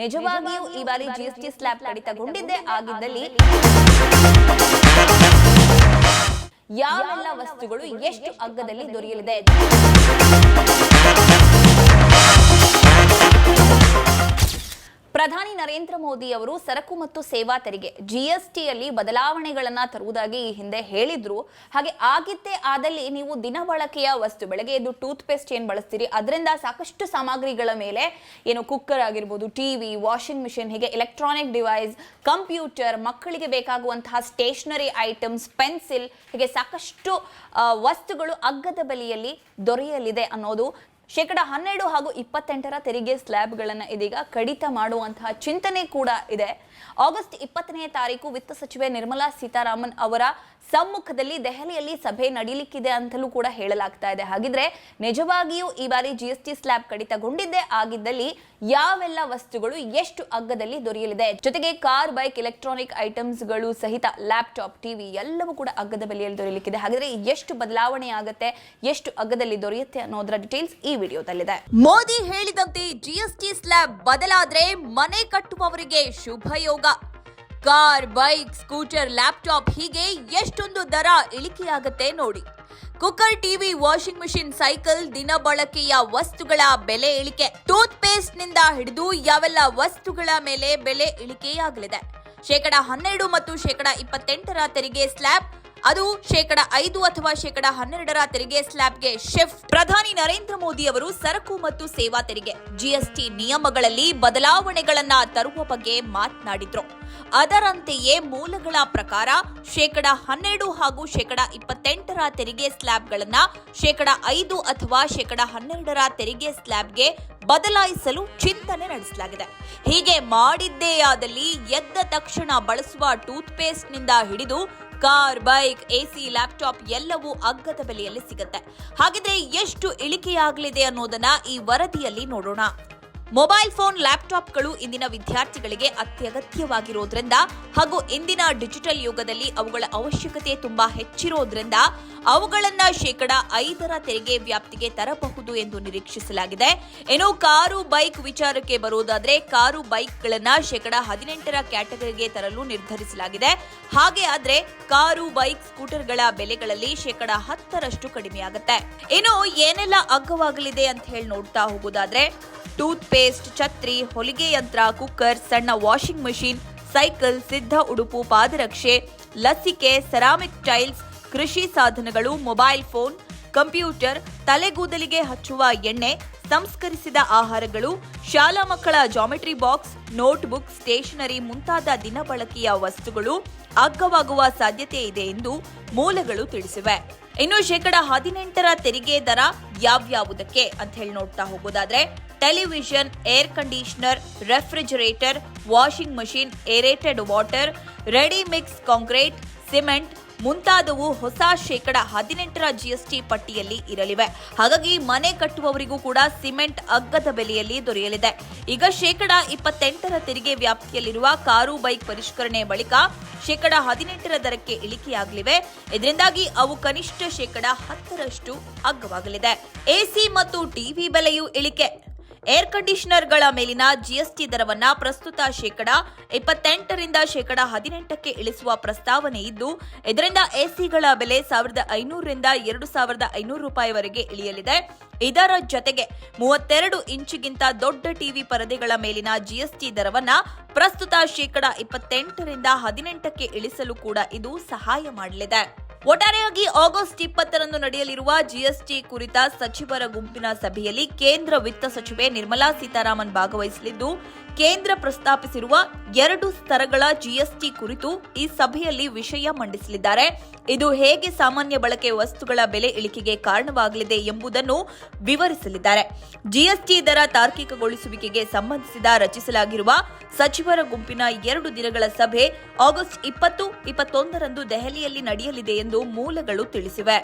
ನಿಜವಾಗಿಯೂ ಈ ಬಾರಿ ಜಿಎಸ್ಟಿ ಸ್ಲ್ಯಾಬ್ ಕಡಿತಗೊಂಡಿದ್ದೇ ಆಗಿದ್ದಲ್ಲಿ ಯಾವೆಲ್ಲ ವಸ್ತುಗಳು ಎಷ್ಟು ಅಗ್ಗದಲ್ಲಿ ದೊರೆಯಲಿದೆ? ಪ್ರಧಾನಿ ನರೇಂದ್ರ ಮೋದಿ ಅವರು ಸರಕು ಮತ್ತು ಸೇವಾ ತೆರಿಗೆ ಜಿಎಸ್ಟಿಯಲ್ಲಿ ಬದಲಾವಣೆಗಳನ್ನು ತರುವುದಾಗಿ ಈ ಹಿಂದೆ ಹೇಳಿದ್ರು. ಹಾಗೆ ಆಗಿದ್ದೇ ಆದಲ್ಲಿ ನೀವು ದಿನ ಬಳಕೆಯ ವಸ್ತು, ಬೆಳಗ್ಗೆ ಎದ್ದು ಟೂತ್ ಪೇಸ್ಟ್ ಏನು ಬಳಸ್ತೀರಿ, ಅದರಿಂದ ಸಾಕಷ್ಟು ಸಾಮಗ್ರಿಗಳ ಮೇಲೆ ಏನು ಕುಕ್ಕರ್ ಆಗಿರ್ಬೋದು ಟಿವಿ ವಾಷಿಂಗ್ ಮಿಷಿನ್, ಹೀಗೆ ಎಲೆಕ್ಟ್ರಾನಿಕ್ ಡಿವೈಸ್ ಕಂಪ್ಯೂಟರ್, ಮಕ್ಕಳಿಗೆ ಬೇಕಾಗುವಂತಹ ಸ್ಟೇಷನರಿ ಐಟಮ್ಸ್ ಪೆನ್ಸಿಲ್ ಹೀಗೆ ಸಾಕಷ್ಟು ವಸ್ತುಗಳು ಅಗ್ಗದ ಬೆಲೆಯಲ್ಲಿ ದೊರೆಯಲಿದೆ ಅನ್ನೋದು ಶೇಕಡ ಹನ್ನೆರಡು ಹಾಗೂ ಇಪ್ಪತ್ತೆಂಟರ ತೆರಿಗೆ ಸ್ಲ್ಯಾಬ್ಗಳನ್ನು ಇದೀಗ ಕಡಿತ ಮಾಡುವಂತಹ ಚಿಂತನೆ ಕೂಡ ಇದೆ. ಆಗಸ್ಟ್ ಇಪ್ಪತ್ತನೇ ತಾರೀಕು ವಿತ್ತ ಸಚಿವೆ ನಿರ್ಮಲಾ ಸೀತಾರಾಮನ್ ಅವರ ಸಮ್ಮುಖದಲ್ಲಿ ದೆಹಲಿಯಲ್ಲಿ ಸಭೆ ನಡೀಲಿಕ್ಕಿದೆ ಅಂತಲೂ ಕೂಡ ಹೇಳಲಾಗ್ತಾ ಇದೆ. ಹಾಗಿದ್ರೆ ನಿಜವಾಗಿಯೂ ಈ ಬಾರಿ ಜಿಎಸ್ಟಿ ಸ್ಲ್ಯಾಬ್ ಕಡಿತಗೊಂಡಿದ್ದೇ ಆಗಿದ್ದಲ್ಲಿ ಯಾವೆಲ್ಲ ವಸ್ತುಗಳು ಎಷ್ಟು ಅಗ್ಗದಲ್ಲಿ ದೊರೆಯಲಿದೆ? ಜೊತೆಗೆ ಕಾರ್, ಬೈಕ್, ಎಲೆಕ್ಟ್ರಾನಿಕ್ ಐಟಮ್ಸ್ಗಳು ಸಹಿತ ಲ್ಯಾಪ್ಟಾಪ್, ಟಿವಿ ಎಲ್ಲವೂ ಕೂಡ ಅಗ್ಗದ ಬೆಲೆಯಲ್ಲಿ ದೊರೆಯಲಿಕ್ಕಿದೆ. ಹಾಗಿದ್ರೆ ಎಷ್ಟು ಬದಲಾವಣೆ ಆಗುತ್ತೆ, ಎಷ್ಟು ಅಗ್ಗದಲ್ಲಿ ದೊರೆಯುತ್ತೆ ಅನ್ನೋದರ ಡೀಟೇಲ್ಸ್ ಈ ವಿಡಿಯೋದಲ್ಲಿದೆ. ಮೋದಿ ಹೇಳಿದಂತೆ ಜಿಎಸ್ಟಿ ಸ್ಲ್ಯಾಬ್ ಬದಲಾದ್ರೆ ಮನೆ ಕಟ್ಟುವವರಿಗೆ ಶುಭಯೋಗ ಕಾರ್, ಬೈಕ್, ಸ್ಕೂಟರ್, ಲ್ಯಾಪ್ಟಾಪ್ ಹೀಗೆ ಎಷ್ಟೊಂದು ದರ ಇಳಿಕೆಯಾಗತ್ತೆ ನೋಡಿ. Cooker, TV, washing machine, cycle, ದಿನ ಬಳಕೆಯ ವಸ್ತುಗಳ ಬೆಲೆ ಇಳಿಕೆ. ಟೂತ್ ಪೇಸ್ಟ್ನಿಂದ ಹಿಡಿದು ಯಾವೆಲ್ಲ ವಸ್ತುಗಳ ಮೇಲೆ ಬೆಲೆ ಇಳಿಕೆಯಾಗಲಿದೆ. ಶೇಕಡ ಹನ್ನೆರಡು ಮತ್ತು ಶೇಕಡ ಇಪ್ಪತ್ತೆಂಟರ ತೆರಿಗೆ ಸ್ಲ್ಯಾಬ್ ಅದು ಶೇಕಡ ಐದು ಅಥವಾ ಶೇಕಡ ಹನ್ನೆರಡರ ತೆರಿಗೆ ಸ್ಲ್ಯಾಬ್ಗೆ ಶಿಫ್ಟ್. ಪ್ರಧಾನಿ ನರೇಂದ್ರ ಮೋದಿ ಅವರು ಸರಕು ಮತ್ತು ಸೇವಾ ತೆರಿಗೆ ಜಿಎಸ್ಟಿ ನಿಯಮಗಳಲ್ಲಿ ಬದಲಾವಣೆಗಳನ್ನ ತರುವ ಬಗ್ಗೆ ಮಾತನಾಡಿದ್ರು. ಅದರಂತೆಯೇ ಮೂಲಗಳ ಪ್ರಕಾರ ಶೇಕಡ ಹನ್ನೆರಡು ಹಾಗೂ ಶೇಕಡ ಇಪ್ಪತ್ತೆಂಟರ ತೆರಿಗೆ ಸ್ಲ್ಯಾಬ್ಗಳನ್ನ ಶೇಕಡ ಐದು ಅಥವಾ ಶೇಕಡ ಹನ್ನೆರಡರ ತೆರಿಗೆ ಸ್ಲ್ಯಾಬ್ಗೆ ಬದಲಾಯಿಸಲು ಚಿಂತನೆ ನಡೆಸಲಾಗಿದೆ. ಹೀಗೆ ಮಾಡಿದ್ದೇ ಆದಲ್ಲಿ ಎದ್ದ ತಕ್ಷಣ ಬಳಸುವ ಟೂತ್ ಪೇಸ್ಟ್ನಿಂದ ಹಿಡಿದು ಕಾರ್, ಬೈಕ್, ಎಸಿ, ಲ್ಯಾಪ್ಟಾಪ್ ಎಲ್ಲವೂ ಅಗ್ಗದ ಬೆಲೆಯಲ್ಲಿ ಸಿಗುತ್ತೆ. ಹಾಗಿದ್ರೆ ಎಷ್ಟು ಇಳಿಕೆಯಾಗಲಿದೆ ಅನ್ನೋದನ್ನ ಈ ವರದಿಯಲ್ಲಿ ನೋಡೋಣ. ಮೊಬೈಲ್ ಫೋನ್, ಲ್ಯಾಪ್ಟಾಪ್ಗಳು ಇಂದಿನ ವಿದ್ಯಾರ್ಥಿಗಳಿಗೆ ಅತ್ಯಗತ್ಯವಾಗಿರೋದ್ರಿಂದ ಹಾಗೂ ಇಂದಿನ ಡಿಜಿಟಲ್ ಯುಗದಲ್ಲಿ ಅವುಗಳ ಅವಶ್ಯಕತೆ ತುಂಬಾ ಹೆಚ್ಚಿರೋದ್ರಿಂದ ಅವುಗಳನ್ನ ಶೇಕಡ ಐದರ ತೆರಿಗೆ ವ್ಯಾಪ್ತಿಗೆ ತರಬಹುದು ಎಂದು ನಿರೀಕ್ಷಿಸಲಾಗಿದೆ. ಇನ್ನು ಕಾರು, ಬೈಕ್ ವಿಚಾರಕ್ಕೆ ಬರುವುದಾದ್ರೆ ಕಾರು, ಬೈಕ್ಗಳನ್ನ ಶೇಕಡ ಹದಿನೆಂಟರ ಕ್ಯಾಟಗರಿಗೆ ತರಲು ನಿರ್ಧರಿಸಲಾಗಿದೆ. ಹಾಗೆ ಆದ್ರೆ ಕಾರು, ಬೈಕ್, ಸ್ಕೂಟರ್ಗಳ ಬೆಲೆಗಳಲ್ಲಿ ಶೇಕಡ ಹತ್ತರಷ್ಟು ಕಡಿಮೆಯಾಗುತ್ತೆ. ಇನ್ನು ಏನೆಲ್ಲ ಅಗ್ಗವಾಗಲಿದೆ ಅಂತ ಹೇಳಿ ನೋಡ್ತಾ ಹೋಗೋದಾದ್ರೆ ಟೂತ್ ಪೇಸ್ಟ್ ಛತ್ರಿ, ಹೊಲಿಗೆ ಯಂತ್ರ, ಕುಕ್ಕರ್, ಸಣ್ಣ ವಾಷಿಂಗ್ ಮಷಿನ್, ಸೈಕಲ್, ಸಿದ್ಧ ಉಡುಪು, ಪಾದರಕ್ಷೆ, ಲಸಿಕೆ, ಸೆರಾಮಿಕ್ ಟೈಲ್ಸ್, ಕೃಷಿ ಸಾಧನಗಳು, ಮೊಬೈಲ್ ಫೋನ್, ಕಂಪ್ಯೂಟರ್, ತಲೆಗೂದಲಿಗೆ ಹಚ್ಚುವ ಎಣ್ಣೆ, ಸಂಸ್ಕರಿಸಿದ ಆಹಾರಗಳು, ಶಾಲಾ ಮಕ್ಕಳ ಜಾಮೆಟ್ರಿ ಬಾಕ್ಸ್, ನೋಟ್ಬುಕ್, ಸ್ಟೇಷನರಿ ಮುಂತಾದ ದಿನಬಳಕೆಯ ವಸ್ತುಗಳು ಅಗ್ಗವಾಗುವ ಸಾಧ್ಯತೆ ಇದೆ ಎಂದು ಮೂಲಗಳು ತಿಳಿಸಿವೆ. ಇನ್ನು ಶೇಕಡ ಹದಿನೆಂಟರ ತೆರಿಗೆ ದರ ಯಾವ್ಯಾವುದಕ್ಕೆ ಅಂತ ಹೇಳಿ ನೋಡ್ತಾ ಹೋಗೋದಾದ್ರೆ television, air conditioner, refrigerator, washing machine, aerated water, ready mix concrete, cement ಮುಂತಾದವು ಹೊಸ ಶೇಕಡ ಹದಿನೆಂಟರ ಜಿಎಸ್ಟಿ ಪಟ್ಟಿಯಲ್ಲಿ ಇರಲಿವೆ. ಹಾಗಾಗಿ ಮನೆ ಕಟ್ಟುವವರಿಗೂ ಕೂಡ ಸಿಮೆಂಟ್ ಅಗ್ಗದ ಬೆಲೆಯಲ್ಲಿ ದೊರೆಯಲಿದೆ. ಈಗ ಶೇಕಡ ಇಪ್ಪತ್ತೆಂಟರ ತೆರಿಗೆ ವ್ಯಾಪ್ತಿಯಲ್ಲಿರುವ ಕಾರು ಬೈಕ್ ಪರಿಷ್ಕರಣೆ ಬಳಿಕ ಶೇಕಡ ಹದಿನೆಂಟರ ದರಕ್ಕೆ ಇಳಿಕೆಯಾಗಲಿವೆ. ಇದರಿಂದಾಗಿ ಅವು ಕನಿಷ್ಠ ಶೇಕಡ ಹತ್ತರಷ್ಟು ಅಗ್ಗವಾಗಲಿದೆ. ಎಸಿ ಮತ್ತು ಟಿವಿ ಬೆಲೆಯೂ ಇಳಿಕೆ. ಏರ್ ಕಂಡೀಷನರ್ಗಳ ಮೇಲಿನ ಜಿಎಸ್ಟಿ ದರವನ್ನು ಪ್ರಸ್ತುತ ಶೇಕಡ ಇಪ್ಪತ್ತೆಂಟರಿಂದ ಶೇಕಡ ಹದಿನೆಂಟಕ್ಕೆ ಇಳಿಸುವ ಪ್ರಸ್ತಾವನೆ ಇದ್ದು, ಇದರಿಂದ ಎಸಿಗಳ ಬೆಲೆ ಸಾವಿರದ ಐನೂರರಿಂದ ಎರಡು ಸಾವಿರದ ಐನೂರು ರೂಪಾಯಿವರೆಗೆ ಇಳಿಯಲಿದೆ. ಇದರ ಜೊತೆಗೆ ಮೂವತ್ತೆರಡು ಇಂಚಿಗಿಂತ ದೊಡ್ಡ ಟಿವಿ ಪರದೆಗಳ ಮೇಲಿನ ಜಿಎಸ್ಟಿ ದರವನ್ನು ಪ್ರಸ್ತುತ ಶೇಕಡ ಇಪ್ಪತ್ತೆಂಟರಿಂದ ಹದಿನೆಂಟಕ್ಕೆ ಇಳಿಸಲು ಕೂಡ ಇದು ಸಹಾಯ ಮಾಡಲಿದೆ. ಒಟ್ಟಾರೆಯಾಗಿ ಆಗಸ್ಟ್ ಇಪ್ಪತ್ತರಂದು ನಡೆಯಲಿರುವ ಜಿಎಸ್ಟಿ ಕುರಿತ ಸಚಿವರ ಗುಂಪಿನ ಸಭೆಯಲ್ಲಿ ಕೇಂದ್ರ ವಿತ್ತ ಸಚಿವೆ ನಿರ್ಮಲಾ ಸೀತಾರಾಮನ್ ಭಾಗವಹಿಸಲಿದ್ದು ಕೇಂದ್ರ ಪ್ರಸ್ತಾಪಿಸಿರುವ ಎರಡು ಸ್ತರಗಳ ಜಿಎಸ್ಟಿ ಕುರಿತು ಈ ಸಭೆಯಲ್ಲಿ ವಿಷಯ ಮಂಡಿಸಲಿದ್ದಾರೆ. ಇದು ಹೇಗೆ ಸಾಮಾನ್ಯ ಬಳಕೆ ವಸ್ತುಗಳ ಬೆಲೆ ಇಳಿಕೆಗೆ ಕಾರಣವಾಗಲಿದೆ ಎಂಬುದನ್ನು ವಿವರಿಸಲಿದ್ದಾರೆ. ಜಿಎಸ್ಟಿ ದರ ತಾರ್ಕಿಕಗೊಳಿಸುವಿಕೆಗೆ ಸಂಬಂಧಿಸಿದ ರಚಿಸಲಾಗಿರುವ ಸಚಿವರ ಗುಂಪಿನ ಎರಡು ದಿನಗಳ ಸಭೆ ಆಗಸ್ಟ್ ಇಪ್ಪತ್ತು, ಇಪ್ಪತ್ತೊಂದರಂದು ದೆಹಲಿಯಲ್ಲಿ ನಡೆಯಲಿದೆ ಎಂದು ಮೂಲಗಳು ತಿಳಿಸಿವೆ.